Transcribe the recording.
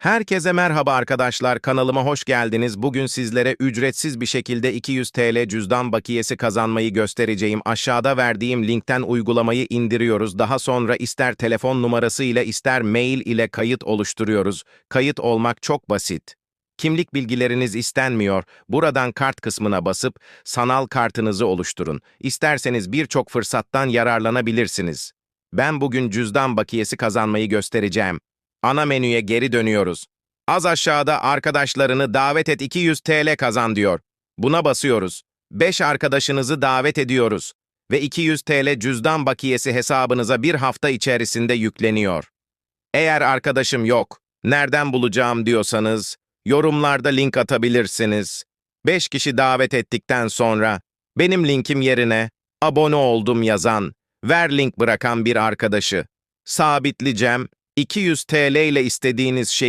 Herkese merhaba arkadaşlar, kanalıma hoş geldiniz. Bugün sizlere ücretsiz bir şekilde 200 TL cüzdan bakiyesi kazanmayı göstereceğim. Aşağıda verdiğim linkten uygulamayı indiriyoruz. Daha sonra ister telefon numarası ile ister mail ile kayıt oluşturuyoruz. Kayıt olmak çok basit. Kimlik bilgileriniz istenmiyor. Buradan kart kısmına basıp sanal kartınızı oluşturun. İsterseniz birçok fırsattan yararlanabilirsiniz. Ben bugün cüzdan bakiyesi kazanmayı göstereceğim. Ana menüye geri dönüyoruz. Az aşağıda arkadaşlarını davet et 200 TL kazan diyor. Buna basıyoruz. 5 arkadaşınızı davet ediyoruz. Ve 200 TL cüzdan bakiyesi hesabınıza bir hafta içerisinde yükleniyor. Eğer arkadaşım yok, nereden bulacağım diyorsanız, yorumlarda link atabilirsiniz. 5 kişi davet ettikten sonra, benim linkim yerine, abone oldum yazan, ver link bırakan bir arkadaşı, sabitleyeceğim, 200 TL ile istediğiniz şeyi